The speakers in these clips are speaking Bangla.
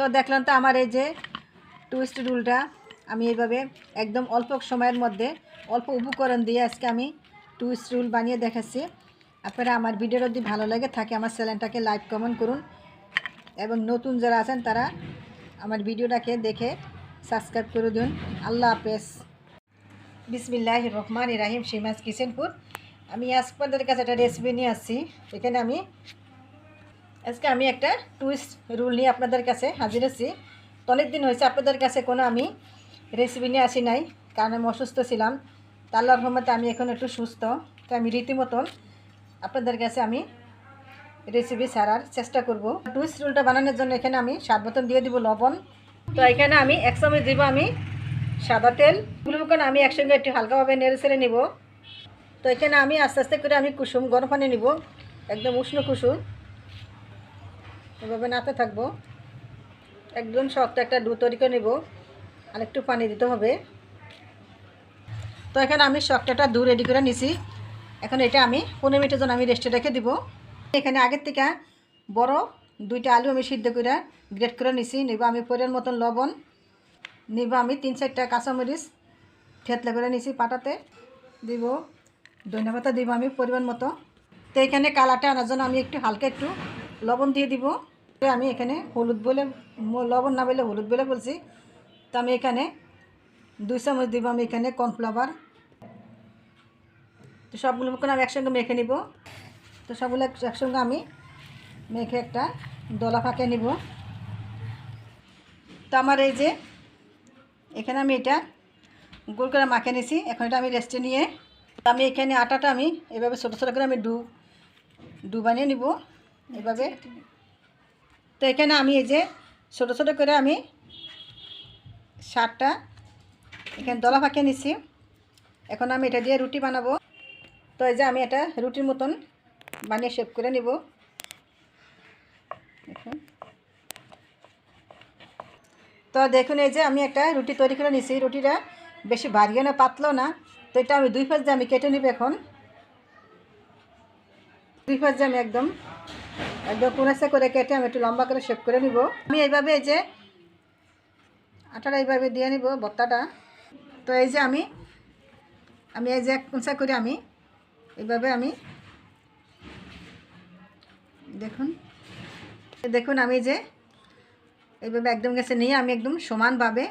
তো দেখলাম তো আমার এই যে টুইস্ট রুলটা, আমি এইভাবে একদম অল্প সময়ের মধ্যে অল্প উপকরণ দিয়ে আজকে আমি টুইস্ট রুল বানিয়ে দেখাচ্ছি। আপনারা আমার ভিডিও যদি ভালো লাগে থাকে আমার চ্যানেলটাকে লাইক, কমেন্ট করুন এবং নতুন যারা আছেন তারা আমার ভিডিওটাকে দেখে সাবস্ক্রাইব করে দিন। আল্লাহ হাফেজ। বিসমিল্লাহ রহমান ইরাহিম সিমাজ কিচেনপুর। আমি আজ আপনাদের কাছে একটা রেসিপি নিয়ে আসছি। এখানে আমি আজকে আমি একটা টুইস্ট রুল নিয়ে আপনাদের কাছে হাজির আছি। অনেক দিন হয়েছে আপনাদের কাছে কোনো আমি রেসিপি নিয়ে আসি নাই, কারণ আমি অসুস্থ ছিলাম। তা আল্লাহর রহমতে আমি এখন একটু সুস্থ। তো আমি রীতিমতন আপনাদের কাছে আমি রেসিপি ছাড়ার চেষ্টা করব। টুইস্ট রুলটা বানানোর জন্য এখানে আমি স্বাদ মতন দিয়ে দিব লবণ। তো এখানে আমি এক চামচ দিব আমি সাদা তেল। গুলোখানে আমি একসঙ্গে একটু হালকাভাবে নেড়ে ছেড়ে নিব। তো এখানে আমি আস্তে আস্তে করে আমি কুসুম গরম পানি নিব, একদম উষ্ণ কুসুম। এভাবে নাতে থাকব। একদম শক্ত একটা ডু তৈরি করে নেব। আর একটু পানি দিতে হবে। তো এখানে আমি শক্তটা দু রেডি করে নিছি। এখন এটা আমি পনেরো মিনিটের জন্য আমি রেস্টে রেখে দিব। এখানে আগের থেকে বড় দুইটা আলু আমি সিদ্ধ করে গ্রেট করে নিছি। নিব আমি পরের মতন লবণ। নিব আমি তিন চারটা কাঁচামরিচ থেতলে করে নিছি পাটাতে। দিব ধনিয়া পাতা দিব আমি পরিমাণ মতো। তো এখানে কালারটা আনার জন্য আমি একটু হালকা একটু লবণ দিয়ে দিব। আমি এখানে হলুদ বলে লবণ না বলে হলুদ বলে বলছি। তো আমি এখানে দুই চামচ দিব আমি এখানে কর্নফ্লাওয়ার। তো সবগুলো আমি একসঙ্গে মেখে নিব। তো সবগুলো একসঙ্গে আমি মেখে একটা দলা ফাঁকে নিব। তো আমার এই যে এখানে আমি এটা গোল করে মাখে নিছি। এখন এটা আমি রেস্টে নিয়ে আমি এখানে আটাটা আমি এভাবে ছোটো ছোটো করে আমি ডু ডু বানিয়ে নিব। এভাবে তো এখানে আমি এই যে ছোটো ছোটো করে আমি সারটা এখানে দলা ফাঁকিয়ে নিচ্ছি এখন আমি এটা দিয়ে রুটি বানাবো। তো এই যে আমি এটা রুটির মতন বানিয়ে শেপ করে নিব। তো দেখুন এই যে আমি একটা রুটি তৈরি করে নিছি। রুটিটা বেশি ভারীও না, পাতলো না। তো এটা আমি দুই পাঁচ দিয়ে আমি কেটে নিব এখন। দুই পাঁচ দিয়ে আমি একদম একদম কুনাসা করে কেটে আমি একটু লম্বা করে শেপ করে নিব। আমি এইভাবে এই যে আটাটা এইভাবে দিয়ে নিব বত্তাটা। তো এই যে আমি আমি এই যে কুঁচা করে আমি এইভাবে আমি দেখুন দেখুন আমি যে এইভাবে একদম গেছে নিয়ে আমি একদম সমানভাবে,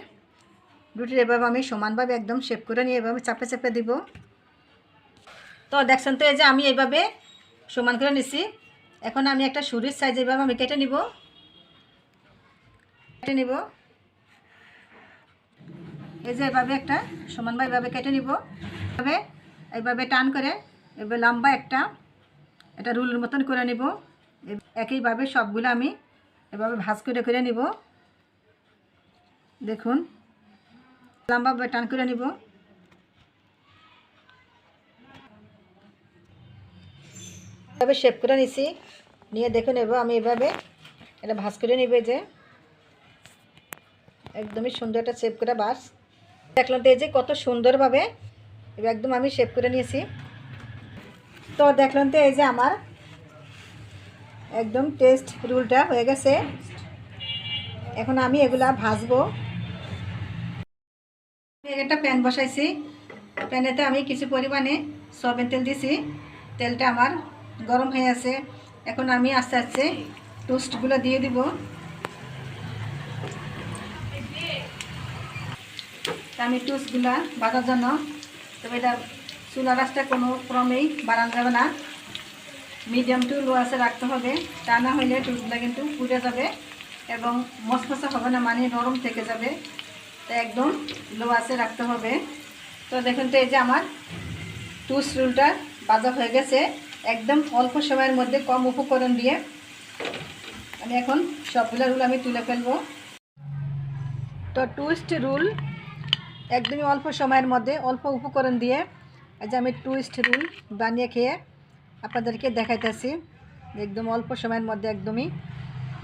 রুটির এভাবে আমি সমানভাবে একদম শেপ করে নিয়ে এভাবে চাপে চাপে দিব। তো দেখছেন তো এই যে আমি এইভাবে সমান করে নিছি। এখন আমি একটা সুরির সাইজ এইভাবে আমি কেটে নিব। কেটে নিব। এই যে এভাবে একটা সমানভাবে এভাবে কেটে নিব। এভাবে এইভাবে টান করে, এভাবে লম্বা একটা, এটা রুলের মতন করে নিব। একইভাবে সবগুলো আমি এভাবে ভাজ করে করে নিব। দেখুন, লম্বাভাবে টান করে নিব। এভাবে শেপ করে নিছি। নিয়ে দেখুন এবার আমি এভাবে। এটা ভাজ করে নিবে যে। একদমই সুন্দর একটা শেপ করে বাস দেখলাম তো এই যে কত সুন্দরভাবে একদম আমি শেপ করে নিয়েছি। তো দেখলাম তো এই যে আমার একদম টেস্ট রুলটা হয়ে গেছে। এখন আমি এগুলা ভাজবো। একটা প্যান বসাইছি। প্যানেতে আমি কিছু পরিমাণে সয়াবিন তেল দিছি। তেলটা আমার গরম হয়ে আছে। এখন আমি আস্তে আস্তে টোস্টগুলো দিয়ে দিব। আমি টোস্টগুলো বাটার জন্য, তবে এটা চুলা রাসটা কোনো ক্রমেই বাড়ানো যাবে না। মিডিয়াম লো আছে রাখতে হবে। তা না হলে টোস্টগুলো কিন্তু পুড়ে যাবে এবং মশমশা হবে না মানে নরম থেকে যাবে। তো একদম লো আছে রাখতে হবে। তো দেখুন তো এই যে আমার টুস্ট রুলটা বাজা হয়ে গেছে। একদম অল্প সময়ের মধ্যে কম উপকরণ দিয়ে আমি এখন সবগুলো রুল আমি তুলে ফেলব। তো টুইস্ট রুল একদমই অল্প সময়ের মধ্যে অল্প উপকরণ দিয়ে আজ আমি টুইস্ট রুল বানিয়ে খেয়ে আপনাদেরকে দেখাইতেছি। একদম অল্প সময়ের মধ্যে একদমই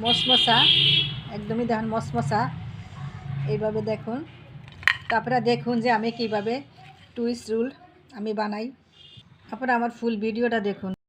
মশমশা, একদমই দেখুন মশমশা, এইভাবে দেখুন। তারপরে দেখুন যে আমি কীভাবে টুইস্ট রুল আমি বানাই। আপনারা আমার ফুল ভিডিওটা দেখুন।